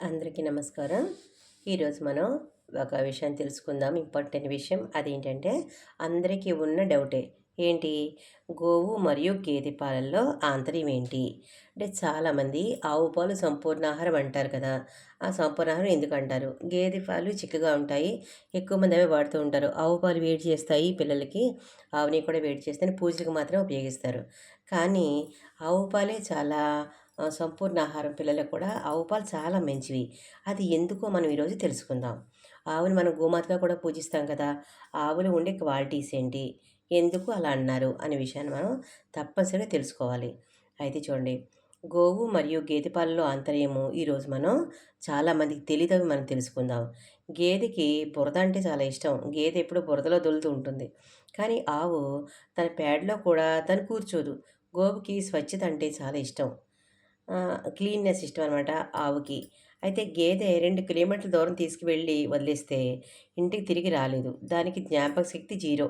అందరికీ నమస్కారం. ఈరోజు మనం ఒక విషయం తెలుసుకుందాం. ఇంపార్టెంట్ విషయం అదేంటంటే అందరికీ ఉన్న డౌటే ఏంటి? గోవు మరియు గేదె పాలల్లో ఆంతర్యం ఏంటి? అంటే చాలామంది ఆవు పాలు సంపూర్ణాహారం అంటారు కదా. ఆ సంపూర్ణాహారం ఎందుకు అంటారు? గేదె పాలు చిక్కగా ఉంటాయి ఎక్కువ మంది అవి వాడుతూ ఉంటారు. ఆవు పాలు వేడి చేస్తాయి పిల్లలకి ఆవుని కూడా వేడి చేస్తాయి పూజలకు మాత్రం ఉపయోగిస్తారు. కానీ ఆవు పాలే చాలా సంపూర్ణ ఆహారం పిల్లలకు కూడా ఆవు పాలు చాలా మంచివి. అది ఎందుకో మనం ఈరోజు తెలుసుకుందాం. ఆవుని మనం గోమాతగా కూడా పూజిస్తాం కదా ఆవులు ఉండే క్వాలిటీస్ ఏంటి ఎందుకు అలా అన్నారు అనే విషయాన్ని మనం తప్పనిసరిగా తెలుసుకోవాలి. అయితే చూడండి గోవు మరియు గేదె పాలలో ఆంతర్యము ఈరోజు మనం చాలామందికి తెలియదవి మనం తెలుసుకుందాం. గేదెకి బురద అంటే చాలా ఇష్టం. గేదె ఎప్పుడు బురదలో దొలుతూ ఉంటుంది. కానీ ఆవు తన పేడలో కూడా తను కూర్చోదు. గోవుకి స్వచ్ఛత అంటే చాలా ఇష్టం. క్లీన్నెస్ ఇష్టం అనమాట ఆవుకి. అయితే గేదె రెండు కిలోమీటర్ల దూరం తీసుకువెళ్ళి వదిలేస్తే ఇంటికి తిరిగి రాలేదు. దానికి జ్ఞాపక శక్తి జీరో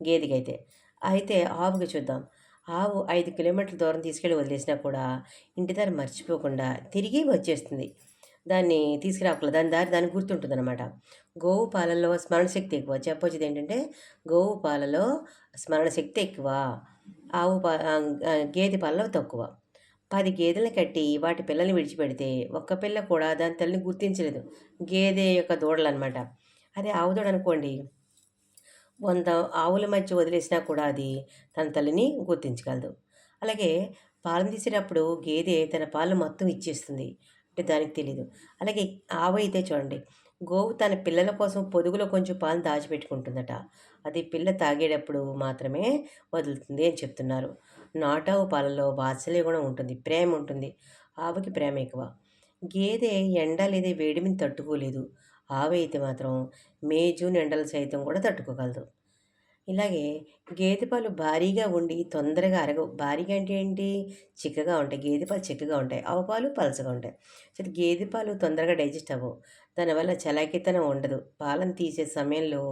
గేదెకి అయితే అయితే ఆవుకి చూద్దాం. ఆవు ఐదు కిలోమీటర్ల దూరం తీసుకెళ్ళి వదిలేసినా కూడా ఇంటి దారి మర్చిపోకుండా తిరిగి వచ్చేస్తుంది. దాన్ని తీసుకురాకుండా దాని దారి దాని గుర్తుంటుంది అనమాట గోవు పాలలో స్మరణశక్తి ఎక్కువ. చెప్పొచ్చేది ఏంటంటే గోవు పాలలో స్మరణ శక్తి ఎక్కువ. ఆవు పా గేదె పాలలో తక్కువ. పది గేదెలను కట్టి వాటి పిల్లల్ని విడిచిపెడితే ఒక్క పిల్ల కూడా దాని తల్లిని గుర్తించలేదు. గేదె యొక్క దూడలు అనమాట అదే ఆవు దూడ అనుకోండి. వంద ఆవుల మధ్య వదిలేసినా కూడా అది తన తల్లిని గుర్తించగలదు. అలాగే పాలను తీసేటప్పుడు గేదె తన పాలు మొత్తం ఇచ్చేస్తుంది. అంటే దానికి తెలియదు అలాగే ఆవు అయితే చూడండి. గోవు తన పిల్లల కోసం పొదుగులో కొంచెం పాలు దాచిపెట్టుకుంటుందట. అది పిల్ల తాగేటప్పుడు మాత్రమే వదులుతుంది అని చెప్తున్నారు. నాటావు పాలలో వాత్సల్య గుణం ఉంటుంది ప్రేమ ఉంటుంది. ఆవుకి ప్రేమ ఎక్కువ. గేదె ఎండ లేదా వేడిమిని తట్టుకోలేదు. ఆవు అయితే మాత్రం మే జూన్ ఎండలు సైతం కూడా తట్టుకోగలదు. ఇలాగే గేదె పాలు భారీగా ఉండి తొందరగా అరగవు. భారీగా అంటే ఏంటి? చిక్కగా ఉంటాయి. గేదె పాలు చిక్కగా ఉంటాయి. ఆవు పాలు పలసగా ఉంటాయి. సో గేదె పాలు తొందరగా డైజెస్ట్ అవ్వవు. దానివల్ల చలాకితనం ఉండదు. పాలను తీసే సమయంలో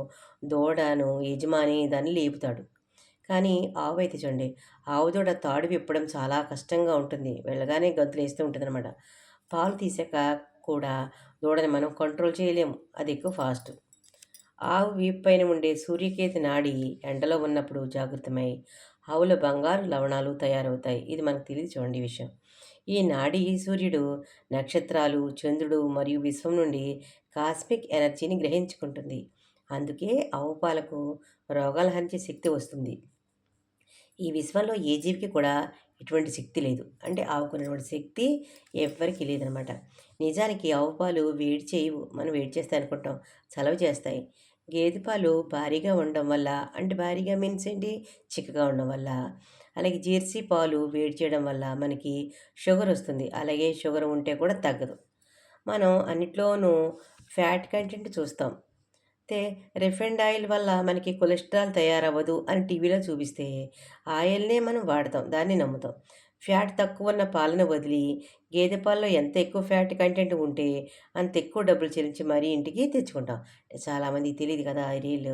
దూడను యజమాని దాన్ని లేపుతాడు. కానీ ఆవు అయితే చూడండి ఆవు దూడ తాడు విప్పడం చాలా కష్టంగా ఉంటుంది. వెళ్ళగానే గంతులు వేస్తూ ఉంటుంది అనమాట పాలు తీసాక కూడా దూడని మనం కంట్రోల్ చేయలేము. అది ఎక్కువ ఫాస్ట్. ఆవు వీపు పైన ఉండే సూర్యకేతి నాడి ఎండలో ఉన్నప్పుడు జాగృతమై ఆవుల బంగారు లవణాలు తయారవుతాయి. ఇది మనకు తెలియదు చూడండి విషయం. ఈ నాడి సూర్యుడు నక్షత్రాలు చంద్రుడు మరియు విశ్వం నుండి కాస్మిక్ ఎనర్జీని గ్రహించుకుంటుంది. అందుకే ఆవు పాలకు రోగాలు హరించే శక్తి వస్తుంది. ఈ విశ్వంలో ఏ జీవికి కూడా ఎటువంటి శక్తి లేదు. అంటే ఆవుకున్నటువంటి శక్తి ఎవ్వరికి లేదనమాట. నిజానికి ఆవు పాలు వేడి చేయవు మనం వేడి చేస్తాయి అనుకుంటాం. చలవ చేస్తాయి. గేదె పాలు భారీగా ఉండడం వల్ల అంటే భారీగా మీన్స్ ఏంటి? చిక్కగా ఉండడం వల్ల. అలాగే జెర్సీ పాలు వేడి చేయడం వల్ల మనకి షుగర్ వస్తుంది. అలాగే షుగర్ ఉంటే కూడా తగ్గదు. మనం అన్నిట్లోనూ ఫ్యాట్ కంటెంట్ చూస్తాం. అయితే రిఫైండ్ ఆయిల్ వల్ల మనకి కొలెస్ట్రాల్ తయారవ్వదు అని టీవీలో చూపిస్తే ఆయిల్నే మనం వాడతాం దాన్ని నమ్ముతాం. ఫ్యాట్ తక్కువ ఉన్న పాలను వదిలి గేదె పాలలో ఎంత ఎక్కువ ఫ్యాట్ కంటెంట్ ఉంటే అంత ఎక్కువ డబ్బులు చెల్లించి మరీ ఇంటికి తెచ్చుకుంటాం. చాలామందికి తెలియదు కదా ఆ రీల్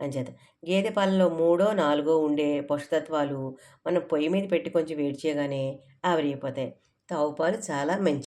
అని చేత. గేదె పాలలో మూడో నాలుగో ఉండే పశుతత్వాలు మనం పొయ్యి మీద పెట్టి కొంచెం వేడి చేయగానే ఆవిరైపోతాయి. తావు పాలు చాలా మంచి